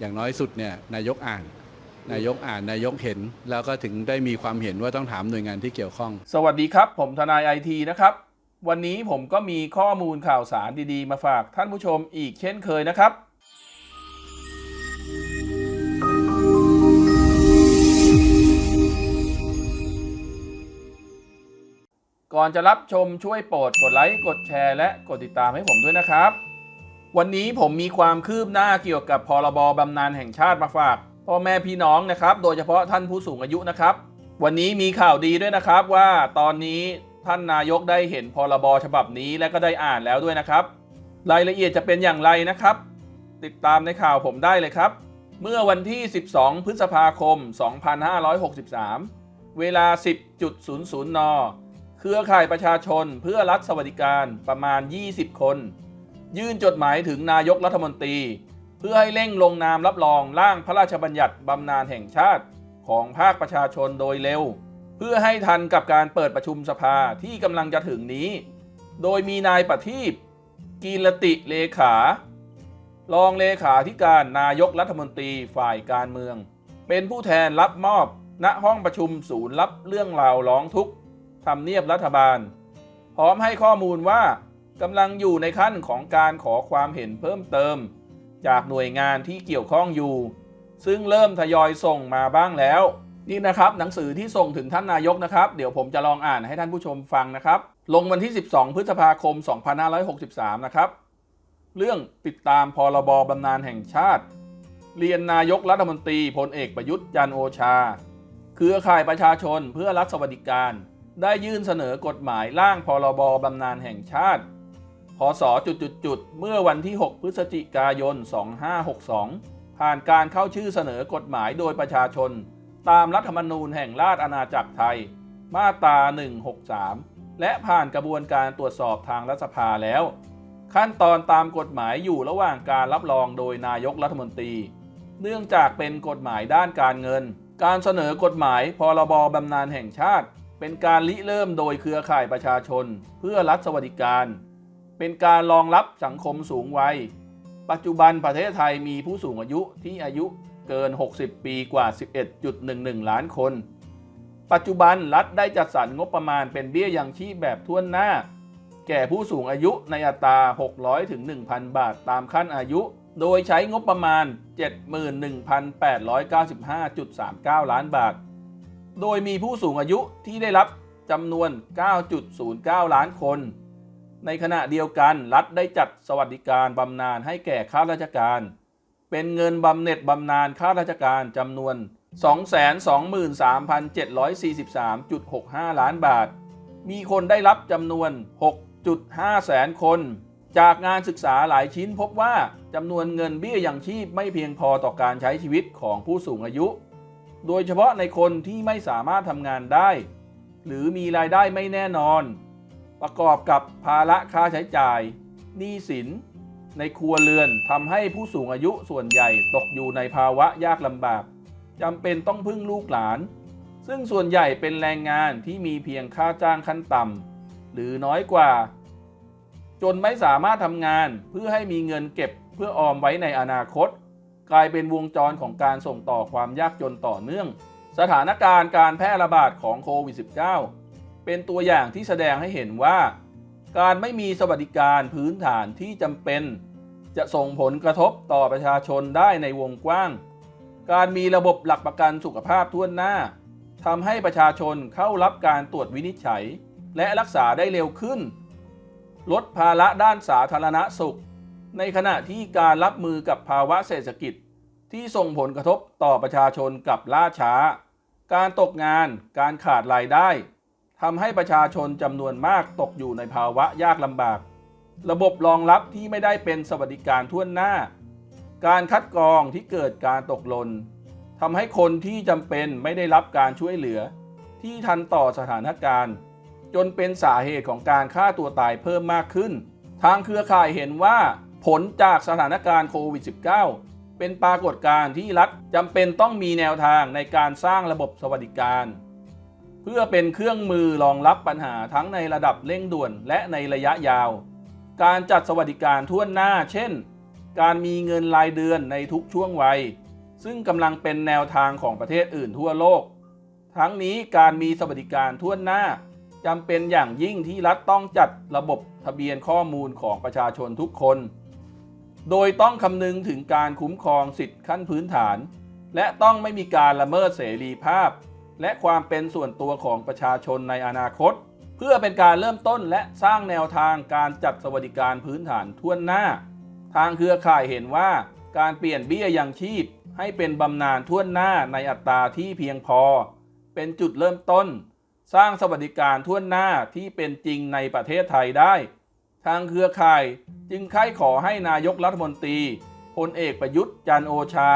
อย่างน้อยสุดเนี่ยนายกอ่าน นายกอ่านนายกเห็น แล้วก็ถึงได้มีความเห็นว่าต้องถามหน่วยงานที่เกี่ยวข้อง สวัสดีครับ ผมทนายไอทีนะครับ วันนี้ผมก็มีข้อมูลข่าวสารดีๆ มาฝากท่านผู้ชมอีกเช่นเคยนะครับก่อนจะรับชมช่วยโปรดกดไลค์ กดแชร์ และกดติดตามให้ผมด้วยนะครับ วันนี้ผมมีความคืบหน้าเกี่ยวกับพรบ บำนาญแห่งชาติมาฝากพ่อแม่พี่น้องนะครับ โดยเฉพาะท่านผู้สูงอายุนะครับ วันนี้มีข่าวดีด้วยนะครับว่าตอนนี้ท่านนายกได้เห็นพรบ ฉบับนี้และก็ได้อ่านแล้วด้วยนะครับ รายละเอียดจะเป็นอย่างไรนะครับ ติดตามในข่าวผมได้เลยครับ เมื่อวันที่ 12 พฤษภาคม 2563 เวลา 10.00 น เครือข่ายประชาชนเพื่อรัฐสวัสดิการประมาณ 20 คน ยื่นจดหมายถึงนายกรัฐมนตรี เพื่อให้เร่งลงนามรับรองร่างพระราชบัญญัติบำนาญแห่งชาติของภาคประชาชนโดยเร็ว เพื่อให้ทันกับการเปิดประชุมสภาที่กำลังจะถึงนี้ โดยมีนายประทีปกีรติเลขา รองเลขาธิการนายกรัฐมนตรีฝ่ายการเมือง เป็นผู้แทนรับมอบณห้องประชุมศูนย์รับเรื่องราวร้องทุกข์ทำเนียบรัฐบาล พร้อมให้ข้อมูลว่า กำลังอยู่ในขั้นของการขอความเห็นเพิ่มเติม จากหน่วยงานที่เกี่ยวข้องอยู่ ซึ่งเริ่มทยอยส่งมาบ้างแล้ว นี่นะครับ หนังสือที่ส่งถึงท่านนายกนะครับ เดี๋ยวผมจะลองอ่านให้ท่านผู้ชมฟังนะครับ ลงวันที่ 12 พฤษภาคม 2563 นะครับ เรื่องติดตามพรบ บำนาญแห่งชาติ เรียนนายกรัฐมนตรีพลเอกประยุทธ์จันโอชา เครือข่ายประชาชนเพื่อรัฐสวัสดิการ ได้ยื่นเสนอกฎหมายร่างพรบ บำนาญแห่งชาติ พศจุดๆๆเมื่อวันที่ 6 พฤศจิกายน 2562 ผ่านการเข้าชื่อเสนอกฎหมายโดยประชาชน ตามรัฐธรรมนูญแห่งราชอาณาจักรไทย มาตรา 163 และผ่านกระบวนการตรวจสอบทางรัฐสภาแล้ว ขั้นตอนตามกฎหมายอยู่ระหว่างการรับรองโดยนายกรัฐมนตรี เนื่องจากเป็นกฎหมายด้านการเงิน การเสนอกฎหมายพรบ บำนาญแห่งชาติ เป็นการริเริ่มโดยเครือข่ายประชาชน เพื่อรัฐสวัสดิการ เป็นการรองรับสังคมสูงวัย ปัจจุบันประเทศไทยมีผู้สูงอายุที่อายุเกิน 60 ปีกว่า 11.11 ล้านคน ปัจจุบันรัฐได้จัดสรรงบประมาณเป็นเบี้ยยังชีพแบบทั่วหน้า แก่ผู้สูงอายุในอัตรา 600 ถึง 1,000 บาทตามขั้นอายุ โดยใช้งบประมาณ 71,895.39 ล้านบาท โดยมีผู้สูงอายุที่ได้รับจำนวน 9.09 ล้านคน ในขณะเดียวกันรัฐได้จัดสวัสดิการบำนาญให้แก่ข้าราชการ เป็นเงินบำเหน็จบำนาญข้าราชการจำนวน 223,743.65 ล้านบาท มีคนได้รับจำนวน 6.5 แสนคน จากงานศึกษาหลายชิ้นพบว่าจำนวนเงินเบี้ยยังชีพไม่เพียงพอต่อการใช้ชีวิตของผู้สูงอายุ โดยเฉพาะในคนที่ไม่สามารถทำงานได้ หรือมีรายได้ไม่แน่นอน ประกอบกับภาระค่าใช้จ่ายหนี้สิน ในครัวเรือนทำให้ผู้สูงอายุส่วนใหญ่ตกอยู่ในภาวะยากลำบากจำเป็นต้องพึ่งลูกหลาน ซึ่งส่วนใหญ่เป็นแรงงานที่มีเพียงค่าจ้างขั้นต่ำหรือน้อยกว่า จนไม่สามารถทำงานเพื่อให้มีเงินเก็บเพื่อออมไว้ในอนาคต กลายเป็นวงจรของการส่งต่อความยากจนต่อเนื่อง สถานการณ์การแพร่ระบาดของโควิด -19 เป็นตัวอย่างที่แสดงให้เห็นว่า การไม่มีสวัสดิการพื้นฐานที่จำเป็น จะส่งผลกระทบต่อประชาชนได้ในวงกว้าง การมีระบบหลักประกันสุขภาพทั่วหน้าทำให้ประชาชนเข้ารับการตรวจวินิจฉัย และรักษาได้เร็วขึ้น ลดภาระด้านสาธารณสุข ในขณะที่การรับมือกับภาวะเศรษฐกิจที่ส่งผลกระทบต่อประชาชนกับล่าช้า การตกงาน การขาดรายได้ ทำให้ประชาชนจำนวนมากตกอยู่ในภาวะยากลำบาก ระบบรองรับที่ไม่ได้เป็นสวัสดิการทั่วหน้า การคัดกรองที่เกิดการตกหล่นทำให้คนที่จำเป็นไม่ได้รับการช่วยเหลือ ที่ทันต่อสถานการณ์ จนเป็นสาเหตุของการฆ่าตัวตายเพิ่มมากขึ้น ทางเครือข่ายเห็นว่าผลจากสถานการณ์โควิด -19 เป็นปรากฏการณ์ที่รัฐจำเป็นต้องมีแนวทางในการสร้างระบบสวัสดิการ เพื่อเป็นเครื่องมือรองรับปัญหาทั้งในระดับเร่งด่วนและในระยะยาว การจัดสวัสดิการทั่วหน้า เช่น การมีเงินรายเดือนในทุกช่วงวัย ซึ่งกำลังเป็นแนวทางของประเทศอื่นทั่วโลก ทั้งนี้การมีสวัสดิการทั่วหน้าจำเป็นอย่างยิ่งที่รัฐต้องจัดระบบทะเบียนข้อมูลของประชาชนทุกคน โดยต้องคำนึงถึงการคุ้มครองสิทธิขั้นพื้นฐาน และต้องไม่มีการละเมิดเสรีภาพ และความเป็นส่วนตัวของประชาชนในอนาคต เพื่อเป็นการเริ่มต้นและสร้างแนวทางการจัดสวัสดิการพื้นฐานทั่วหน้า ทางเครือข่ายเห็นว่า การเปลี่ยนเบี้ยยังชีพ ให้เป็นบำนาญทั่วหน้าในอัตราที่เพียงพอ เป็นจุดเริ่มต้น สร้างสวัสดิการทั่วหน้าที่เป็นจริงในประเทศไทยได้ ทางเครือข่ายจึงค่ายขอให้นายกรัฐมนตรีพลเอกประยุทธ์จันโอชา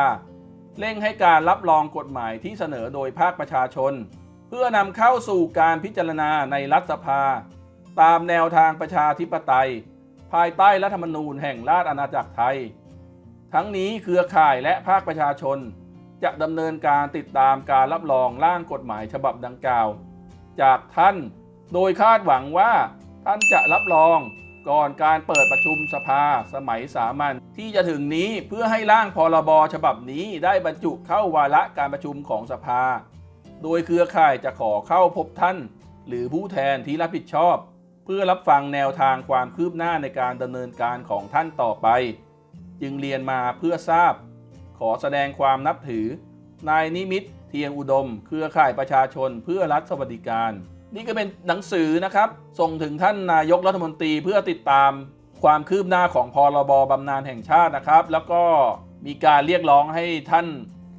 เร่งให้การรับรองกฎหมายที่เสนอโดยภาคประชาชน เพื่อนำเข้าสู่การพิจารณาในรัฐสภา ตามแนวทางประชาธิปไตย ภายใต้รัฐธรรมนูญแห่งราชอาณาจักรไทย ทั้งนี้เครือข่ายและภาคประชาชน จะดำเนินการติดตามการรับรองร่างกฎหมายฉบับดังกล่าว จากท่าน โดยคาดหวังว่าท่านจะรับรอง ก่อนการเปิดประชุมสภาสมัยสามัญที่จะถึงนี้เพื่อให้ร่างพรบฉบับนี้ได้บรรจุเข้าวาระการประชุมของสภา โดยเครือข่ายจะขอเข้าพบท่าน หรือผู้แทนที่รับผิดชอบ เพื่อรับฟังแนวทางความคืบหน้าในการดำเนินการของท่านต่อไป จึงเรียนมาเพื่อทราบ ขอแสดงความนับถือ นายนิมิตเทียงอุดม เครือข่ายประชาชนเพื่อรัฐสวัสดิการ นี่ก็เป็นหนังสือนะครับ ส่งถึงท่านนายกรัฐมนตรีเพื่อติดตามความคืบหน้าของพรบบำนาญแห่งชาตินะครับ แล้วก็มีการเรียกร้องให้ท่าน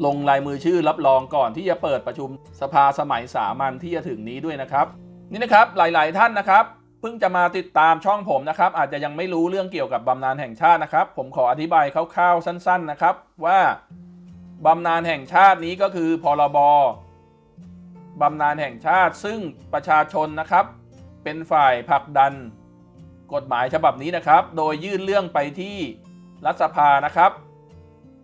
ลงลายมือชื่อรับรองก่อนที่จะเปิดประชุมสภาสมัยสามัญที่จะถึงนี้ด้วยนะครับ นี่นะครับหลาย ๆ ท่านนะครับเพิ่งจะมาติดตามช่องผมนะครับ อาจจะยังไม่รู้เรื่องเกี่ยวกับบำนาญแห่งชาตินะครับ ผมขออธิบายคร่าว ๆ สั้น ๆ นะครับ ว่าบำนาญแห่งชาตินี้ก็คือพรบ บำนาญแห่งชาติ ซึ่งประชาชนนะครับ เป็นฝ่ายผลักดัน กฎหมายฉบับนี้นะครับ โดยยื่นเรื่องไปที่รัฐสภานะครับ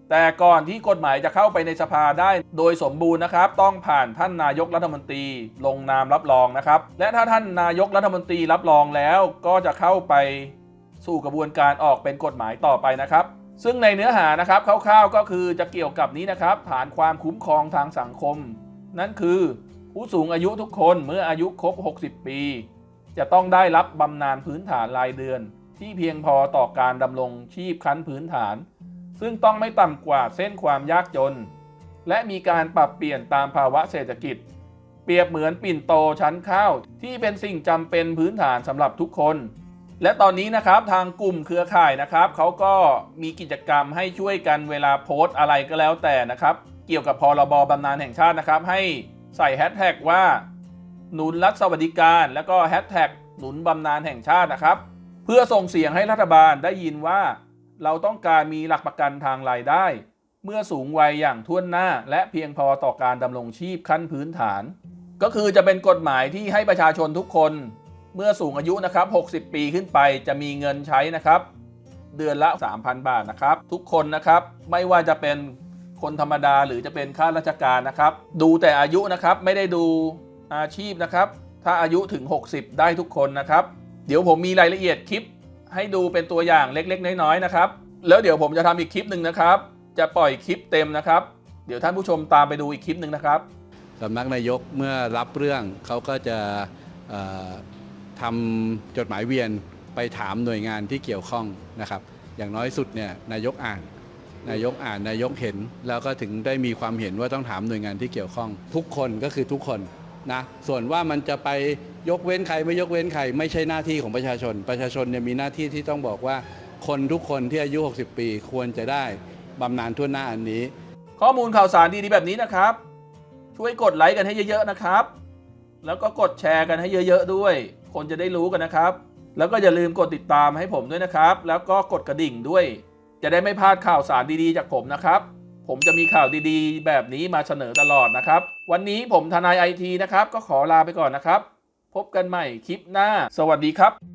แต่ก่อนที่กฎหมายจะเข้าไปในสภาได้โดยสมบูรณ์นะครับ ต้องผ่านท่านนายกรัฐมนตรีลงนามรับรองนะครับ และถ้าท่านนายกรัฐมนตรีรับรองแล้วก็จะเข้าไปสู่กระบวนการออกเป็นกฎหมายต่อไปนะครับซึ่งในเนื้อหานะครับคร่าวๆก็คือจะเกี่ยวกับนี้นะครับ ฐานความคุ้มครองทางสังคม นั่นคือ ผู้สูงอายุทุกคนเมื่ออายุครบ 60 ปี จะต้องได้รับบำนาญพื้นฐานรายเดือน ที่เพียงพอต่อการดำรงชีพขั้นพื้นฐาน ซึ่งต้องไม่ต่ำกว่าเส้นความยากจน และมีการปรับเปลี่ยนตามภาวะเศรษฐกิจ เปรียบเหมือนปิ่นโตชั้นข้าว ที่เป็นสิ่งจำเป็นพื้นฐานสำหรับทุกคน และตอนนี้นะครับทางกลุ่มเครือข่ายนะครับเขาก็มีกิจกรรมให้ช่วยกันเวลาโพสต์อะไรก็แล้วแต่นะครับ เกี่ยวกับพรบบำนาญแห่งชาตินะครับให้ ใส่แฮชแท็กว่า หนุนรัฐสวัสดิการแล้วก็แฮชแท็กหนุนบำนาญแห่งชาตินะครับ เพื่อส่งเสียงให้รัฐบาลได้ยินว่า เราต้องการมีหลักประกันทางรายได้ เมื่อสูงวัยอย่างท่วนหน้า และเพียงพอต่อการดำรงชีพขั้นพื้นฐาน ก็คือจะเป็นกฎหมายที่ให้ประชาชนทุกคน เมื่อสูงอายุนะครับ 60 ปีขึ้นไปจะมีเงินใช้นะครับ เดือนละ 3,000 บาทนะครับ ทุกคนนะครับไม่ว่าจะเป็น คนธรรมดาหรือจะเป็นข้าราชการนะครับ ดูแต่อายุนะครับไม่ได้ดูอาชีพนะครับ ถ้าอายุถึง 60 ได้ทุกคนนะครับ เดี๋ยวผมมีรายละเอียดคลิป ให้ดูเป็นตัวอย่างเล็กๆ น้อยๆนะครับ แล้วเดี๋ยวผมจะทำอีกคลิปหนึ่งนะครับ จะปล่อยคลิปเต็มนะครับ เดี๋ยวท่านผู้ชมตามไปดูอีกคลิปหนึ่งนะครับสำนักนายกเมื่อรับเรื่องเขาก็จะทำจดหมายเวียนไปถามหน่วยงานที่เกี่ยวข้องนะครับ อย่างน้อยสุดเนี่ยนายกอ่าน นายกอ่านนายกเห็น แล้วก็ถึงได้มีความเห็นว่าต้องถามหน่วยงานที่เกี่ยวข้อง ทุกคนก็คือทุกคนนะส่วนว่ามันจะไปยกเว้นใครไม่ยกเว้นใคร ไม่ใช่หน้าที่ของประชาชน ประชาชนเนี่ยมีหน้าที่ที่ต้องบอกว่า คนทุกคนที่อายุ 60 ปีควรจะได้บำนาญทั่วหน้าอันนี้ ข้อมูลข่าวสารดีๆแบบนี้นะครับ ช่วยกดไลค์กันให้เยอะๆนะครับ แล้วก็กดแชร์กันให้เยอะๆด้วย คนจะได้รู้กันนะครับ แล้วก็อย่าลืมกดติดตามให้ผมด้วยนะครับ แล้วก็กดกระดิ่งด้วย จะได้ไม่พลาดข่าวสารดีๆจากผมนะครับ ผมจะมีข่าวดีๆ แบบนี้มาเสนอตลอดนะครับ วันนี้ผมทนายไอทีนะครับ ก็ขอลาไปก่อนนะครับ พบกันใหม่คลิปหน้า สวัสดีครับ